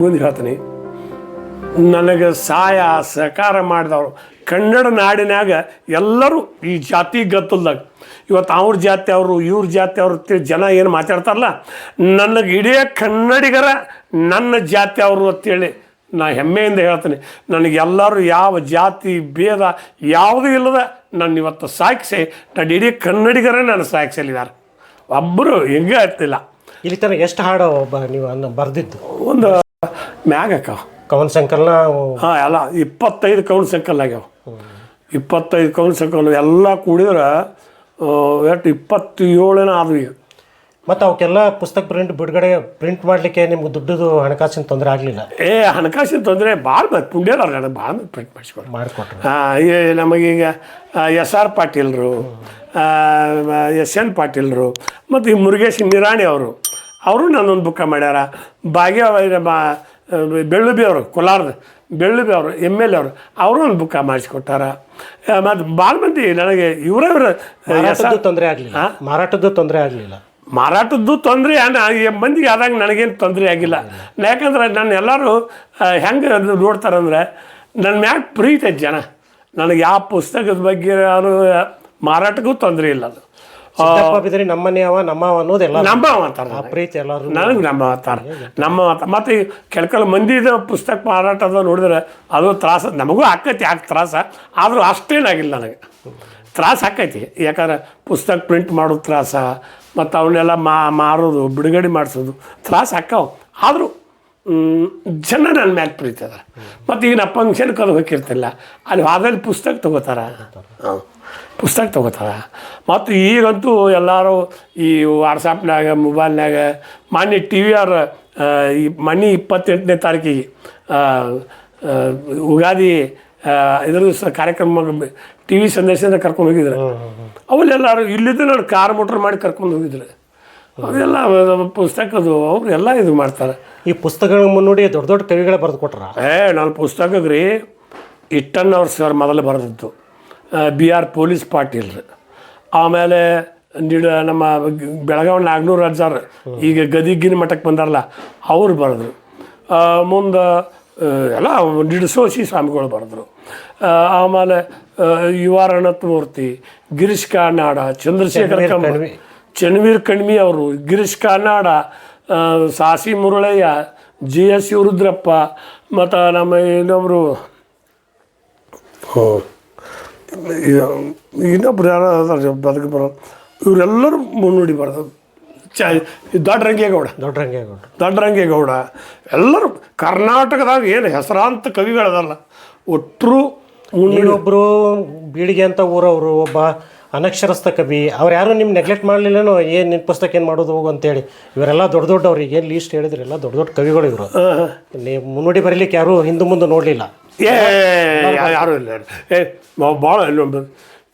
ಮುಂದೆ ಹೇಳ್ತೀನಿ. ನನಗೆ ಸಹಾಯ ಸಹಕಾರ ಮಾಡಿದವರು ಕನ್ನಡ ನಾಡಿನಾಗ ಎಲ್ಲರೂ ಈ ಜಾತಿ ಗತ್ತಲ್ದಾಗ ಇವತ್ತು ಅವ್ರ ಜಾತಿ ಅವರು ಇವ್ರ ಜಾತಿ ಅವರು ಜನ ಏನು ಮಾತಾಡ್ತಾರಲ್ಲ ನನಗೆ ಇಡೀ ಕನ್ನಡಿಗರ ನನ್ನ ಜಾತಿ ಅವರು ಅಂತೇಳಿ ನಾ ಹೆಮ್ಮೆಯಿಂದ ಹೇಳ್ತೀನಿ. ನನಗೆ ಎಲ್ಲರೂ ಯಾವ ಜಾತಿ ಭೇದ ಯಾವುದೂ ಇಲ್ಲದ ನನ್ನ ಇವತ್ತು ಸಾಕ್ಷಿ ನಾನು ಇಡೀ ಕನ್ನಡಿಗರೇ ನನ್ನ ಸಾಕ್ಷಿಯಲ್ಲಿದ್ದಾರೆ ಒಬ್ಬರು ಹೆಂಗೆ ಇರ್ತಿಲ್ಲ ಇಲ್ಲಿ ತನಕ ಎಷ್ಟು ಹಾಡು ಒಬ್ಬ ನೀವು ಅನ್ನ ಬರೆದಿದ್ದು? ಒಂದು ಮ್ಯಾಗಕ್ಕ? ಕೌನ್ ಸಂಕಲ್ನ ಹಾಂ ಎಲ್ಲ. ಇಪ್ಪತ್ತೈದು ಕೌನ್ ಸಂಕಲ್ ಆಗ್ಯಾವ. ಇಪ್ಪತ್ತೈದು ಕೌನ್ ಸಂಕಲ್ ಎಲ್ಲ ಕೂಡಿದ್ರೆ ಎಷ್ಟು ಇಪ್ಪತ್ತೇಳನ ಆದವು. ಈಗ ಮತ್ತು ಅವಕ್ಕೆಲ್ಲ ಪುಸ್ತಕ ಪ್ರಿಂಟ್ ಬಿಡುಗಡೆ ಪ್ರಿಂಟ್ ಮಾಡಲಿಕ್ಕೆ ನಿಮ್ಗೆ ದುಡ್ಡದು ಹಣಕಾಸಿನ ತೊಂದರೆ ಆಗಲಿಲ್ಲ? ಏ ಹಣಕಾಸಿನ ತೊಂದರೆ ಭಾಳ ಮಂದಿ ಪುಣ್ಯದವ್ರು ನನಗೆ ಭಾಳ ಮಂದಿ ಪ್ರಿಂಟ್ ಮಾಡಿಸ್ಕೊಂಡು ಮಾಡಿಕೊಟ್ರು. ಹಾಂ ನಮಗೀಗ ಎಸ್ ಆರ್ ಪಾಟೀಲ್ರು ಎಸ್ ಎನ್ ಪಾಟೀಲ್ರು ಮತ್ತು ಈ ಮುರುಗೇಶ್ ನಿರಾಣಿ ಅವರು. ಅವರು ನನ್ನೊಂದು ಬುಕ್ಕ ಮಾಡ್ಯಾರ. ಭಾಗ್ಯ ನಮ್ಮ ಬೆಳ್ಳುಬಿ ಅವರು ಕೋಲಾರದ ಬೆಳ್ಳುಬಿ ಅವರು ಎಂ ಎಲ್ ಎ ಅವರು ಅವರು ಒಂದು ಬುಕ್ಕ ಮಾಡಿಸ್ಕೊಟ್ಟಾರ. ಮತ್ತು ಭಾಳ ಮಂದಿ ನನಗೆ ಇವರೇ ಇವರು ತೊಂದರೆ ಆಗಲಿಲ್ಲ. ಮಾರಾಟದ್ದು ತೊಂದರೆ ಆಗಲಿಲ್ಲ. ಮಾರಾಟದ್ದು ತೊಂದರೆ ಮಂದಿಗೆ ಆದಾಗ ನನಗೇನು ತೊಂದರೆ ಆಗಿಲ್ಲ. ಯಾಕಂದ್ರೆ ನನ್ನ ಎಲ್ಲರೂ ಹೆಂಗೆ ನೋಡ್ತಾರಂದ್ರೆ ನನ್ನ ಮ್ಯಾಗ ಪ್ರೀತಿ ಜನ. ನನಗೆ ಯಾವ ಪುಸ್ತಕದ ಬಗ್ಗೆ ಅವರು ಮಾರಾಟಕ್ಕೂ ತೊಂದರೆ ಇಲ್ಲ ಅದು. ಸಿದ್ದಪ್ಪ ಬಿದ್ರಿ ನಮ್ಮನೆ ಅವ ನಮ್ಮವ ಅನ್ನೋದೆಲ್ಲ ನಮ್ಮ ಅಂತಾರೆ. ಆ ಪ್ರೀತಿ ಎಲ್ಲರೂ. ನನಗೆ ನಮ್ಮ ಅಂತಾರೆ. ನಮ್ಮ ಅಂತ ಮತ್ತು ಕೆಲ ಮಂದಿದ ಪುಸ್ತಕ ಮಾರಾಟದ ನೋಡಿದ್ರೆ ಅದು ತ್ರಾಸ ನಮಗೂ ಆಕೈತಿ ಯಾಕೆ ತ್ರಾಸ. ಆದರೂ ಅಷ್ಟೇನಾಗಿಲ್ಲ ನನಗೆ. ತ್ರಾಸ ಆಕೈತಿ. ಯಾಕಂದ್ರೆ ಪುಸ್ತಕ ಪ್ರಿಂಟ್ ಮಾಡೋ ತ್ರಾಸ ಮತ್ತು ಅವನ್ನೆಲ್ಲ ಮಾ ಮಾರೋದು ಬಿಡುಗಡೆ ಮಾಡಿಸೋದು ತ್ರಾಸ ಹಾಕವು ಆದರೂ ಜನ ನನ್ನ ಮ್ಯಾಲೆ ಪ್ರೀತಿ ಅದ. ಮತ್ತು ಈಗ ನಾ ಫಂಕ್ಷನ್ಗೆ ಅದು ಹೋಗಿರ್ತಿಲ್ಲ. ಅಲ್ಲಿ ಹೋದಲ್ಲಿ ಪುಸ್ತಕ ತೊಗೋತಾರ. ಹಾಂ. ಪುಸ್ತಕ ತೊಗೋತಾರ. ಮತ್ತು ಈಗಂತೂ ಎಲ್ಲರೂ ಈ ವಾಟ್ಸಪ್ನಾಗ ಮೊಬೈಲ್ನಾಗ ಮೊನ್ನೆ ಟಿ ವಿ ಆರ್ ಈ ಮೊನ್ನೆ ಇಪ್ಪತ್ತೆಂಟನೇ ತಾರೀಕಿಗೆ ಯುಗಾದಿ ಇದ್ರ ಸ ಕಾರ್ಯಕ್ರಮ ಟಿ ವಿ ಸಂದೇಶದಿಂದ ಕರ್ಕೊಂಡು ಹೋಗಿದ್ರು. ಅವಲ್ಲೆಲ್ಲರೂ ಇಲ್ಲಿದ್ದು ನಾನು ಕಾರ್ ಮೋಟ್ರ್ ಮಾಡಿ ಕರ್ಕೊಂಡು ಹೋಗಿದ್ರು. ಅವರೆಲ್ಲ ಪುಸ್ತಕದ್ದು ಅವ್ರು ಎಲ್ಲ ಇದು ಮಾಡ್ತಾರೆ. ಈ ಪುಸ್ತಕಗಳ ಮುನ್ನೋಡಿ ದೊಡ್ಡ ದೊಡ್ಡ ಕವಿಗಳ ಬರೆದು ಕೊಟ್ರ? ಏ ನಾನು ಪುಸ್ತಕಕ್ಕೆ ರೀ ಇಟ್ಟನ್ನವ್ರ ಸರ್ ಮೊದಲು ಬರೆದದ್ದು. ಬಿ ಆರ್ ಪೊಲೀಸ್ ಪಾಟೀಲ್ರು ಆಮೇಲೆ ನಿಡ ನಮ್ಮ ಬೆಳಗಾವಿ ನಾಗ್ನೂರು ಅಜ್ಜಾರ್ ಈಗ ಗದಿಗಿನ ಮಠಕ್ಕೆ ಬಂದಾರಲ್ಲ ಅವ್ರು ಬರೆದ್ರು. ಮುಂದೆ ಎಲ್ಲ ನಿಡಸೋಸಿ ಸ್ವಾಮಿಗಳು ಬರೆದ್ರು. ಆಮೇಲೆ ಯು ಆರ್ ಅನಂತಮೂರ್ತಿ ಗಿರೀಶ್ ಕಾರ್ನಾಡ ಚಂದ್ರಶೇಖರ ಕಣ್ವಿ. ಚನ್ವೀರ್ ಕಣ್ಮಿ ಅವರು ಗಿರೀಶ್ ಕಾರ್ನಾಡ ಸಾಸಿ ಮುರುಳಯ್ಯ ಜಿ ಎಸ್ ರುದ್ರಪ್ಪ ಮತ್ತು ನಮ್ಮ ಇನ್ನೊಬ್ಬರು ಇನ್ನೊಬ್ರು ಯಾರು ಅದಾರ ಬದುಕು ಬರೋ ಇವರೆಲ್ಲರೂ ಮುನ್ನುಡಿ ಬರೋದು. ಚ ದೊಡ್ಡ ರಂಗೇಗೌಡ. ದೊಡ್ಡ ರಂಗೇಗೌಡ. ದೊಡ್ಡ ರಂಗೇಗೌಡ. ಎಲ್ಲರೂ ಕರ್ನಾಟಕದಾಗ ಏನು ಹೆಸರಾಂತ ಕವಿಗಳದಲ್ಲ ಒಟ್ಟರು ಮುನ್ನುಡಿ ನೀವೊಬ್ರು ಬೀಳಿಗೆ ಅಂತ ಊರವರು ಒಬ್ಬ ಅನಕ್ಷರಸ್ಥ ಕವಿ ಅವ್ರು ಯಾರು ನಿಮ್ಮ ನೆಗ್ಲೆಕ್ಟ್ ಮಾಡಲಿಲ್ಲನೋ ಏನು ನಿನ್ನ ಪುಸ್ತಕ ಏನು ಮಾಡೋದು ಹೋಗು ಅಂತೇಳಿ. ಇವರೆಲ್ಲ ದೊಡ್ಡ ದೊಡ್ಡವ್ರಿಗೆ ಏನು ಲೀಸ್ಟ್ ಹೇಳಿದ್ರೆ ಎಲ್ಲ ದೊಡ್ಡ ದೊಡ್ಡ ಕವಿಗಳು ಇವರು. ನೀವು ಮುನ್ನುಡಿ ಬರೀಲಿಕ್ಕೆ ಯಾರು ಹಿಂದೆ ಮುಂದೆ ನೋಡಲಿಲ್ಲ. ಏ ಯಾರು ಇಲ್ಲ ಏ ಭಾಳ ಇನ್ನೊಂದು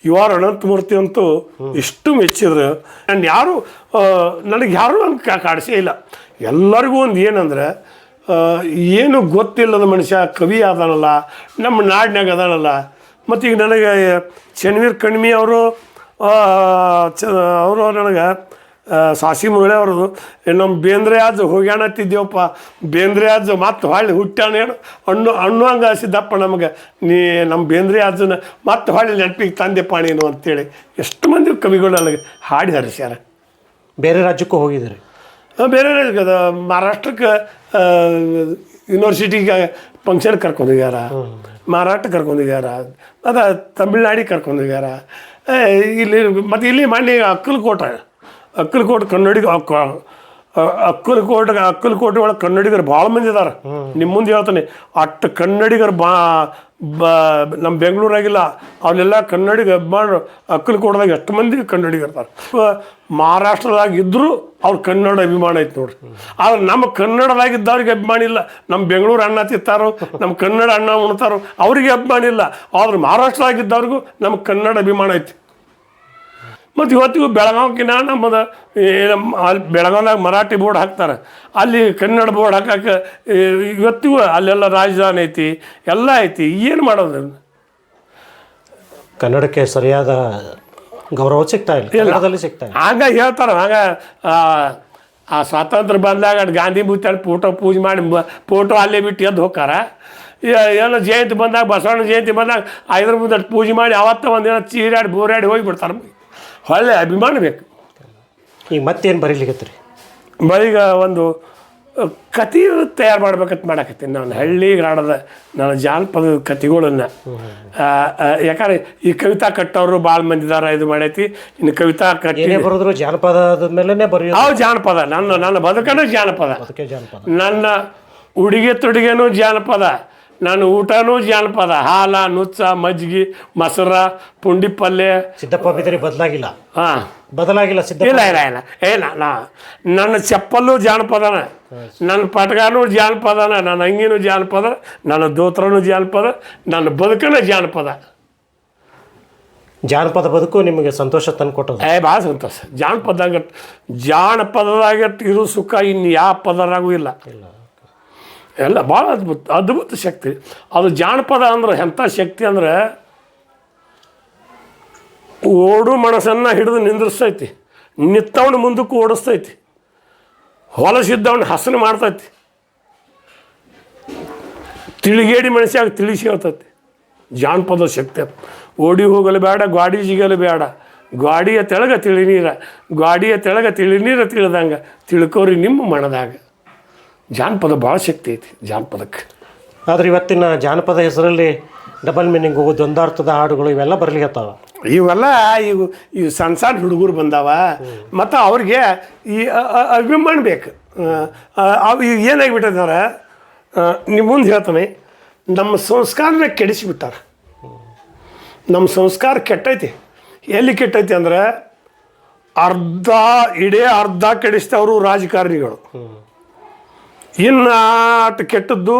ಯು ಆರ್ ಅನಂತಮೂರ್ತಿ ಅಂತೂ ಇಷ್ಟು ಮೆಚ್ಚಿದ್ರು. ನಾನು ಯಾರು ನನಗೆ ಯಾರು ನಂಗೆ ಕಾ ಕಾಡಿಸೇ ಇಲ್ಲ. ಎಲ್ಲರಿಗೂ ಒಂದು ಏನಂದ್ರೆ ಏನು ಗೊತ್ತಿಲ್ಲದ ಮನುಷ್ಯ ಕವಿ ಅದಾನಲ್ಲ ನಮ್ಮ ನಾಡಿನಾಗ ಅದಾನಲ್ಲ. ಮತ್ತು ಈಗ ನನಗೆ ಚನ್ವೀರ್ ಕಣ್ಮಿ ಅವರು ಅವರು ನನಗೆ ಸಾಸಿ ಮುರಳಿ ಅವ್ರದ್ದು. ಏ, ನಮ್ಮ ಬೇಂದ್ರೆ ಆಜ್ ಹೋಗ್ಯಾಣತ್ತಿದ್ದೇವಪ್ಪ ಬೇಂದ್ರೆ ಆಜ್ ಮತ್ತೆ ಹೊಳ್ಳಿ ಹುಟ್ಟಾಣ ಏನು ಅಣ್ಣು ಅಣ್ಣು ಹಂಗೆ ಹಸಿದಪ್ಪ ನಮಗೆ. ನೀ ನಮ್ಮ ಬೇಂದ್ರೆ ಆಜನ ಮತ್ತೆ ಹೊಳ್ಳಿ ನೆನಪಿಗೆ ತಂದೆ ಪಾಣಿನು ಅಂತೇಳಿ ಎಷ್ಟು ಮಂದಿ ಕವಿಗಳು ನನಗೆ ಹಾಡಿ ಹರಿಸ್ಯಾರ. ಬೇರೆ ರಾಜ್ಯಕ್ಕೂ ಹೋಗಿದ್ದಾರೆ? ಬೇರೆ ಅದು ಮಹಾರಾಷ್ಟ್ರಕ್ಕೆ ಯೂನಿವರ್ಸಿಟಿಗೆ ಫಂಕ್ಷನ್ ಕರ್ಕೊಂಡೋಗ್ಯಾರ ಮಾರಾಟ ಮಹಾರಾಷ್ಟ್ರ ಕರ್ಕೊಂಡಿದ್ದಾರ ಅದ ಮತ್ತು ತಮಿಳ್ನಾಡಿಗೆ ಕರ್ಕೊಂಡು ಹೋಗ್ಯಾರ. ಇಲ್ಲಿ ಮತ್ತು ಇಲ್ಲಿ ಮೊನ್ನೆ ಅಕ್ಕಲಕೋಟ ಅಕ್ಕಲಕೋಟೆ ಕನ್ನಡಿಗ ಅಕ್ಕ ಅಕ್ಕಲಕೋಟೆ ಅಕ್ಕಲಕೋಟೆ ಒಳಗೆ ಕನ್ನಡಿಗರು ಭಾಳ ಮಂದಿ ಇದಾರೆ ನಿಮ್ಮ ಮುಂದೆ ಹೇಳ್ತಾನೆ ಅಷ್ಟು ಕನ್ನಡಿಗರು ಬಾ ಬಾ ನಮ್ಮ ಬೆಂಗಳೂರಾಗಿಲ್ಲ ಅವರೆಲ್ಲ ಕನ್ನಡಿಗ ಅಭಿಮಾನ ಅಕ್ಕಲಕೋಟದಾಗ ಎಷ್ಟು ಮಂದಿ ಕನ್ನಡಿಗರು ಇರ್ತಾರೆ ಮಹಾರಾಷ್ಟ್ರದಾಗ ಇದ್ದರೂ ಅವ್ರ ಕನ್ನಡ ಅಭಿಮಾನ ಐತೆ ನೋಡ್ರಿ. ಆದ್ರೆ ನಮ್ಮ ಕನ್ನಡದಾಗಿದ್ದವ್ರಿಗೆ ಅಭಿಮಾನ ಇಲ್ಲ. ನಮ್ಮ ಬೆಂಗಳೂರು ಅಣ್ಣ ತಿತ್ತಾರು ನಮ್ಮ ಕನ್ನಡ ಅಣ್ಣ ಉಣ್ತಾರೋ, ಅವರಿಗೆ ಅಭಿಮಾನ ಇಲ್ಲ. ಆದ್ರೆ ಮಹಾರಾಷ್ಟ್ರದಾಗಿದ್ದವ್ರಿಗೂ ನಮ್ಮ ಕನ್ನಡ ಅಭಿಮಾನ ಐತಿ. ಮತ್ತು ಇವತ್ತಿಗೂ ಬೆಳಗಾವಿಕಿನ ನಮ್ಮದು ನಮ್ಮ ಅಲ್ಲಿ ಬೆಳಗಾವ್ದಾಗ ಮರಾಠಿ ಬೋರ್ಡ್ ಹಾಕ್ತಾರೆ. ಅಲ್ಲಿ ಕನ್ನಡ ಬೋರ್ಡ್ ಹಾಕಕ್ಕೆ ಇವತ್ತಿಗೂ ಅಲ್ಲೆಲ್ಲ ರಾಜಧಾನಿ ಐತಿ ಎಲ್ಲ ಐತಿ ಏನು ಮಾಡೋದು? ಕನ್ನಡಕ್ಕೆ ಸರಿಯಾದ ಗೌರವ ಸಿಗ್ತಾ ಇಲ್ಲ ಸಿಗ್ತಾ ಇಲ್ಲ. ಹಂಗ ಹೇಳ್ತಾರೆ ಹಂಗ ಆ ಸ್ವಾತಂತ್ರ್ಯ ಬಂದಾಗ ಗಾಂಧಿ ಬೂತಾಡಿ ಫೋಟೋ ಪೂಜೆ ಮಾಡಿ ಫೋಟೋ ಅಲ್ಲೇ ಬಿಟ್ಟು ಎದ್ದು ಹೋಗ್ತಾರ ಏನೋ ಜಯಂತಿ ಬಂದಾಗ ಬಸವಣ್ಣ ಜಯಂತಿ ಬಂದಾಗ ಐದರ ಮುಂದೆ ಪೂಜೆ ಮಾಡಿ ಅವತ್ತ ಒಂದಿನ ಚೀರಾಡಿ ಬೋರಾಡಿ ಹೋಗಿಬಿಡ್ತಾರೆ. ಒಳ್ಳೆ ಅಭಿಮಾನ ಬೇಕು. ಈಗ ಮತ್ತೇನು ಬರೀಲಿಕ್ಕೆ ಬರೀಗ ಒಂದು ಕತೆ ತಯಾರು ಮಾಡ್ಬೇಕಂತ ಮಾಡಕತ್ತೀನಿ. ನಾನು ಹಳ್ಳಿ ಗ್ರಾಡದ ನಾನು ಜಾನಪದ ಕತೆಗಳನ್ನು ಯಾಕಂದ್ರೆ ಈ ಕವಿತಾ ಕಟ್ಟವರು ಭಾಳ ಮಂದಿದಾರ ಇದು ಮಾಡೈತಿ. ಇನ್ನು ಕವಿತಾ ಕಟ್ಟಿ ಬರೋದ್ರು ಜಾನಪದದ ಮೇಲೆ ಅವು ಜಾನಪದ ನನ್ನ ನನ್ನ ಬದುಕನೂ ಜಾನಪದ. ಜಾನಪದ. ನನ್ನ ಉಡುಗೆ ತೊಡುಗೆನೂ ಜಾನಪದ. ನನ್ನ ಊಟನೂ ಜಾನಪದ ಹಾಲ ನುಚ್ಚ ಮಜ್ಜಿಗೆ ಮೊಸರ ಪುಂಡಿ ಪಲ್ಯ. ಸಿದ್ದಪ್ಪ ಬಿದರಿ ಬದಲಾಗಿಲ್ಲ. ಹಾಂ. ಬದಲಾಗಿಲ್ಲ ಸಿದ್ಧ ಇಲ್ಲ ಇಲ್ಲ ಇಲ್ಲ. ಏ ನಾ- ನನ್ನ ಚಪ್ಪಲು ಜಾನಪದನ ನನ್ನ ಪಟ್ಗಾನು ಜಾನಪದನ ನನ್ನ ಅಂಗಿನೂ ಜಾನಪದ ನನ್ನ ದೋತ್ರನೂ ಜಾನಪದ ನನ್ನ ಬದುಕನ ಜಾನಪದ. ಜಾನಪದ ಬದುಕು ನಿಮಗೆ ಸಂತೋಷ ತಂದು ಕೊಟ್ಟದ ಏ ಭಾಳ ಸಂತೋಷ. ಜಾನಪದಾಗ ಜಾನಪದದಾಗ ಇರೋ ಸುಖ ಇನ್ನು ಯಾವ ಪದರಾಗೂ ಇಲ್ಲ. ಇಲ್ಲ. ಎಲ್ಲ ಭಾಳ ಅದ್ಭುತ ಅದ್ಭುತ ಶಕ್ತಿ. ಅದು ಜಾನಪದ ಅಂದ್ರೆ ಎಂಥ ಶಕ್ತಿ ಅಂದ್ರೆ ಓಡು ಮನಸ್ಸನ್ನು ಹಿಡಿದು ನಿಂದ್ರಿಸ್ತೈತಿ. ನಿತ್ತವನು ಮುಂದಕ್ಕೆ ಓಡಿಸ್ತೈತಿ. ಹೊಲಸಿದ್ದವನು ಹಸನು ಮಾಡ್ತೈತಿ. ತಿಳಿಗೇಡಿ ಮನುಷ್ಯಾಗ ತಿಳಿಸಿ ಹೇಳ್ತೈತಿ. ಜಾನಪದ ಶಕ್ತಿ ಓಡಿ ಹೋಗಲು ಬೇಡ, ಗಾಡಿ ಜಿಗಲು ಬೇಡ. ಗಾಡಿಯ ತೆಳಗ ತಿಳಿನೀರ ಗ್ವಾಡಿಯ ತೆಳಗ ತಿಳಿನೀರ ತಿಳಿದಂಗ ತಿಳ್ಕೋರಿ ನಿಮ್ಮ ಮನದಾಗ. ಜಾನಪದ ಭಾಳ ಶಕ್ತಿ ಐತಿ ಜಾನಪದಕ್ಕೆ ಆದ್ರೆ ಇವತ್ತಿನ ಜಾನಪದ ಹೆಸರಲ್ಲಿ ಡಬಲ್ ಮೀನಿಂಗು ದ್ವಂದಾರ್ಥದ ಹಾಡುಗಳು ಇವೆಲ್ಲ ಬರ್ಲಿಕತ್ತಾವ ಇವೆಲ್ಲ ಇವು ಇವು ಸಣ್ಣ ಸಣ್ಣ ಹುಡುಗರು ಬಂದಾವ. ಮತ್ತು ಅವ್ರಿಗೆ ಈ ಅ- ಅ- ಅಭಿಮಾನ ಬೇಕು. ಅವು ಈಗ ಏನಾಗಿಬಿಟ್ಟಿದ್ದಾರೆ ನಿಮ್ಮ ಮುಂದೆ ಹೇಳ್ತಾನೆ ನಮ್ಮ ಸಂಸ್ಕಾರನ ಕೆಡಿಸಿಬಿಟ್ಟಾರ. ನಮ್ಮ ಸಂಸ್ಕಾರ ಕೆಟ್ಟೈತಿ. ಎಲ್ಲಿ ಕೆಟ್ಟೈತಿ ಅಂದ್ರೆ ಅರ್ಧ ಇಡೇ ಅರ್ಧ ಕೆಡಿಸ್ತವರು ರಾಜಕಾರಣಿಗಳು. ಇನ್ನು ಅಟ್ ಕೆಟ್ಟದ್ದು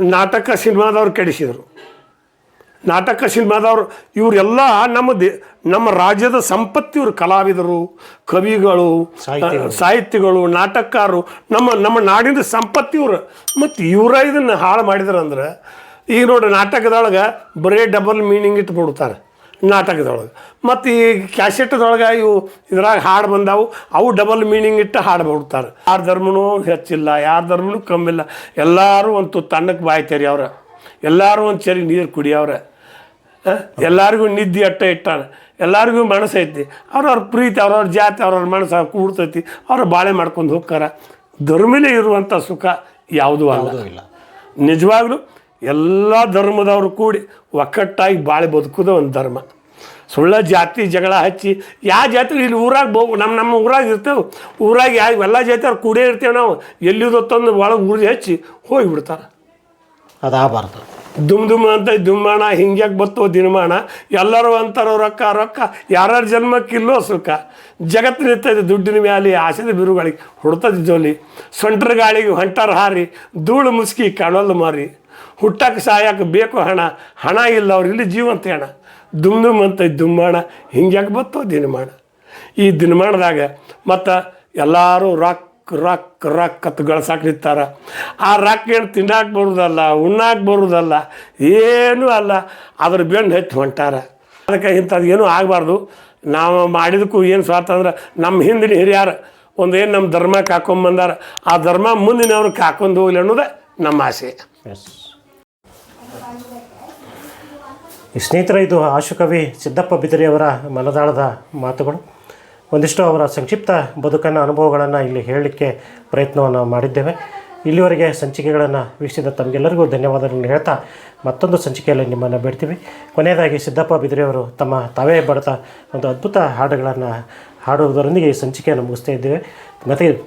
ನಾಟಕ ಸಿನಿಮಾದವ್ರು ಕೆಡಿಸಿದರು. ನಾಟಕ ಸಿನಿಮಾದವ್ರು ಇವರೆಲ್ಲ ನಮ್ಮ ದೇ ನಮ್ಮ ರಾಜ್ಯದ ಸಂಪತ್ತಿ ಇವರು ಕಲಾವಿದರು ಕವಿಗಳು ಸಾಹಿತಿಗಳು. ನಾಟಕಕಾರರು ನಮ್ಮ ನಮ್ಮ ನಾಡಿನ ಸಂಪತ್ತಿ ಇವರು. ಮತ್ತು ಇವರ ಇದನ್ನು ಹಾಳು ಮಾಡಿದ್ರಂದ್ರೆ ಈಗ ನೋಡಿ ನಾಟಕದೊಳಗೆ ಬರೀ ಡಬಲ್ ಮೀನಿಂಗ್ ಇಟ್ಟು ಬಿಡ್ತಾರೆ ನಾಟಕದೊಳಗೆ. ಮತ್ತು ಈ ಕ್ಯಾಸೆಟ್ದೊಳಗೆ ಇವು ಇದ್ರಾಗ ಹಾಡು ಬಂದಾವು ಅವು ಡಬಲ್ ಮೀನಿಂಗ್ ಇಟ್ಟು ಹಾಡು ಬಿಡ್ತಾರೆ. ಯಾರ ಧರ್ಮನೂ ಹೆಚ್ಚಿಲ್ಲ ಯಾರ ಧರ್ಮನೂ ಕಮ್ಮಿಲ್ಲ. ಎಲ್ಲರೂ ಒಂದು ಅನ್ನಕ್ಕೆ ಬಾಯ್ತಾರೆ ಅವ್ರ. ಎಲ್ಲರೂ ಒಂದು ಚರಿ ನೀರು ಕುಡಿಯವ್ರೆ? ಎಲ್ಲರಿಗೂ ನಿದ್ದೆ ಅಟ್ಟ ಇಟ್ಟಾರ. ಎಲ್ಲರಿಗೂ ಮನಸ್ಸೈತಿ ಅವ್ರವ್ರ ಪ್ರೀತಿ ಅವ್ರವ್ರ ಜಾತಿ ಅವ್ರವ್ರ ಮನಸ್ಸು ಕೂಡ್ತೈತಿ. ಅವ್ರ ಬಾಳೆ ಮಾಡ್ಕೊಂಡು ಹೋಗ್ತಾರೆ. ಧರ್ಮಲೇ ಇರುವಂಥ ಸುಖ ಯಾವುದೂ ಅಲ್ಲ. ನಿಜವಾಗ್ಲೂ ಎಲ್ಲ ಧರ್ಮದವರು ಕೂಡಿ ಒಕ್ಕಟ್ಟಾಗಿ ಬಾಳೆ ಬದುಕೋದು ಒಂದು ಧರ್ಮ. ಸುಳ್ಳ ಜಾತಿ ಜಗಳ ಹಚ್ಚಿ ಯಾವ ಜಾತಿ ಇಲ್ಲಿ ಊರಾಗ ಬೋ ನಮ್ಮ ನಮ್ಮ ಊರಾಗ ಇರ್ತೇವೆ ಊರಾಗ ಯಾವ ಎಲ್ಲ ಜಾತಿಯವ್ರು ಕೂಡೇ ಇರ್ತೇವೆ ನಾವು ಎಲ್ಲಿದೋ ತಂದು ಒಳಗೆ ಊರಿಗೆ ಹಚ್ಚಿ ಹೋಗಿಬಿಡ್ತಾರೆ ಅದಾಗಬಾರ್ದು. ದುಮ್ ದುಮ್ ಅಂತ ದುಮ್ಮಾಣ ಹಿಂಗ್ಯಾಕೆ ಬತ್ತೋ ದಿನಮಾಣ ಎಲ್ಲರೂ ಅಂತಾರೋ ರೊಕ್ಕ ರೊಕ್ಕ ಯಾರ್ಯಾರ ಜನ್ಮಕ್ಕಿಲ್ಲೋ ಸುಖ. ಜಗತ್ತು ನಿಂತೈತೆ ದುಡ್ಡಿನ ಮ್ಯಾಲೆ ಆಸೆದ ಬಿರುಗಳಿಗೆ ಹುಡ್ತದ ಜೋಲಿ. ಸೊಂಟ್ರ ಗಾಳಿಗೆ ಹೊಂಟಾರ ಹಾರಿ ಧೂಳು ಮುಸ್ಕಿ ಕಣಲ್ ಮಾರಿ. ಹುಟ್ಟಕ್ಕೆ ಸಾಯಕ್ಕೆ ಬೇಕು ಹಣ ಹಣ ಇಲ್ಲ ಅವ್ರು ಇಲ್ಲಿ ಜೀವಂತ ಹಣ. ದುಮ್ ದುಮ್ ಅಂತ ದುಮ್ಮಾಣ ಹಿಂಗ್ಯಾಕೆ ಬತ್ತೋ ದಿನಮಾಣ? ಈ ದಿನಮಾನದಾಗ ಮತ್ತು ಎಲ್ಲರೂ ರಾಕ್ ರೊಕ್ಕ ರೊಕ್ಕ ಅಂತ ಗಳಿಸಾಕ್ ಆ ರಾಕ್ ಏನು ತಿನ್ನಾಕ ಬರುವುದಲ್ಲ ಉಣ್ಣಾಕೆ ಬರುವುದಲ್ಲ ಏನೂ ಅಲ್ಲ. ಅದ್ರ ಬೆನ್ನು ಹೆಚ್ಚು ಹೊಂಟಾರ. ಅದಕ್ಕೆ ಇಂಥದ್ದು ಏನೂ ಆಗಬಾರ್ದು. ನಾವು ಮಾಡಿದಕ್ಕೂ ಏನು ಸ್ವಾತಂತ್ರ್ಯ ನಮ್ಮ ಹಿಂದಿನ ಹಿರಿಯರು ಒಂದು ಏನು ನಮ್ಮ ಧರ್ಮ ಕಾಕೊಂಬಂದಾರ ಆ ಧರ್ಮ ಮುಂದಿನವ್ರು ಕಾಕೊಂಡು ಹೋಗ್ಲಿ ಅನ್ನೋದೇ ನಮ್ಮ ಆಸೆ ಎಸ್ ಈ ಸ್ನೇಹಿತರ, ಇದು ಆಶುಕವಿ ಸಿದ್ದಪ್ಪ ಬಿದರಿಯವರ ಮನದಾಳದ ಮಾತುಗಳು. ಒಂದಿಷ್ಟು ಅವರ ಸಂಕ್ಷಿಪ್ತ ಬದುಕನ್ನು, ಅನುಭವಗಳನ್ನು ಇಲ್ಲಿ ಹೇಳಲಿಕ್ಕೆ ಪ್ರಯತ್ನವನ್ನು ಮಾಡಿದ್ದೇವೆ. ಇಲ್ಲಿವರೆಗೆ ಸಂಚಿಕೆಗಳನ್ನು ವೀಕ್ಷಿಸಿದ ತಮಗೆಲ್ಲರಿಗೂ ಧನ್ಯವಾದಗಳನ್ನು ಹೇಳ್ತಾ ಮತ್ತೊಂದು ಸಂಚಿಕೆಯಲ್ಲಿ ನಿಮ್ಮನ್ನು ಬಿಡ್ತೀವಿ ಕೊನೆಯದಾಗಿ ಸಿದ್ದಪ್ಪ ಬಿದರಿಯವರು ತಮ್ಮ ತಾವೇ ಬಡತ ಒಂದು ಅದ್ಭುತ ಹಾಡುಗಳನ್ನು ಹಾಡುವುದರೊಂದಿಗೆ ಈ ಸಂಚಿಕೆಯನ್ನು ಮುಗಿಸ್ತಾ ಇದ್ದೇವೆ. ಮತ್ತೆ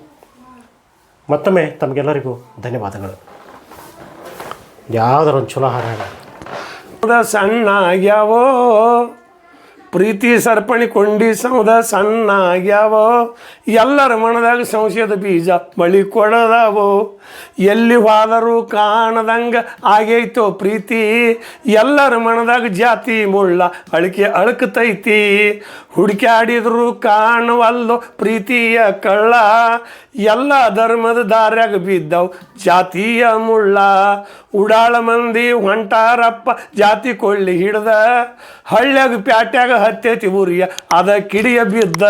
ಮತ್ತೊಮ್ಮೆ ತಮಗೆಲ್ಲರಿಗೂ ಧನ್ಯವಾದಗಳು. ಯಾವುದರೊಂದು ಚಲೋ ಹಾಡು. ಹಾಡು ಸೌದ ಸಣ್ಣ ಆಗ್ಯಾವೋ ಪ್ರೀತಿ ಸರ್ಪಣಿ ಕೊಂಡಿ ಸೌದ ಸಣ್ಣ ಆಗ್ಯಾವೋ ಎಲ್ಲರ ಮನದಾಗ ಸಂಶಯದ ಬೀಜ ಮಳಿ ಕೊಡದಾವೋ. ಎಲ್ಲಿ ಹೋದರೂ ಕಾಣದಂಗ ಆಗೈತೋ ಪ್ರೀತಿ, ಎಲ್ಲರ ಮನದಾಗ ಜಾತಿ ಮುಳ್ಳ ಅಳಿಕೆ ಅಳಕತೈತಿ. ಹುಡುಕ್ಯಾಡಿದ್ರು ಕಾಣವಲ್ಲೋ ಪ್ರೀತಿಯ ಕಳ್ಳ, ಎಲ್ಲ ಧರ್ಮದ ದಾರ್ಯಾಗ ಬಿದ್ದವು ಜಾತಿಯ ಮುಳ್ಳ. ಉಡಾಳ ಮಂದಿ ಹೊಂಟಾರಪ್ಪ ಜಾತಿ ಕೊಳ್ಳಿ ಹಿಡ್ದ, ಹಳ್ಳ್ಯಾಗ ಪ್ಯಾಟ್ಯಾಗ ಹತ್ತೈತಿ ತಿಮೂರಿಯ ಅದ ಕಿಡಿಯ ಬಿದ್ದ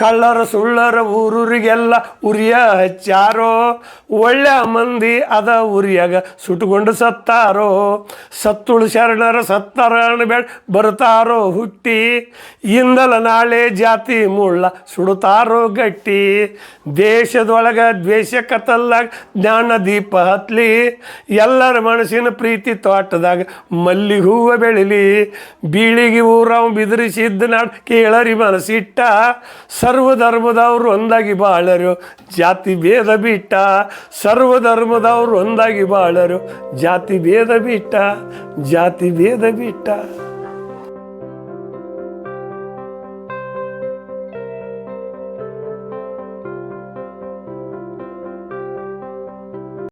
ಕಳ್ಳರ ಸುಳ್ಳರ ಊರೂರಿಗೆಲ್ಲ ಉರಿಯ ಹಚ್ಚಾರೋ? ಒಳ್ಳೆ ಮಂದಿ ಅದ ಉರಿಯಾಗ ಸುಟ್ಟುಕೊಂಡು ಸತ್ತಾರೋ? ಸತ್ತುಳು ಶರಣರ ಸತ್ತರಣ ಬೇಡ ಬರ್ತಾರೋ ಹುಟ್ಟಿ? ಇಂದಲ ನಾಳೆ ಜಾತಿ ಮುಳ್ಳ ಸುಡುತ್ತಾರೋ ಗಟ್ಟಿ? ದೇಶದೊಳಗ ದ್ವೇಷ ಕತ್ತಲ್ಲಾಗ ಜ್ಞಾನ ದೀಪ ಹತ್ಲಿ? ಎಲ್ಲರ ಮನಸ್ಸಿನ ಪ್ರೀತಿ ತೋಟದಾಗ ಮಲ್ಲಿ ಹೂವು ಬೆಳಿಲಿ? ಬೀಳಿಗೆ ಊರವ್ ಬಿದಿರಿಸಿದ್ದ ನಾಡ್ ಕೇಳರಿ ಮನಸ್ಸಿಟ್ಟ? ಸರ್ವ ಧರ್ಮದವ್ರು ಒಂದಾಗಿ ಬಾಳರು. ಜಾತಿ ಭೇದ ಬಿಟ್ಟ. ಸರ್ವ ಧರ್ಮದವ್ರು ಒಂದಾಗಿ ಬಾಳರು. ಜಾತಿ ಭೇದ ಬಿಟ್ಟ. ಜಾತಿ ಭೇದ ಬಿಟ್ಟ.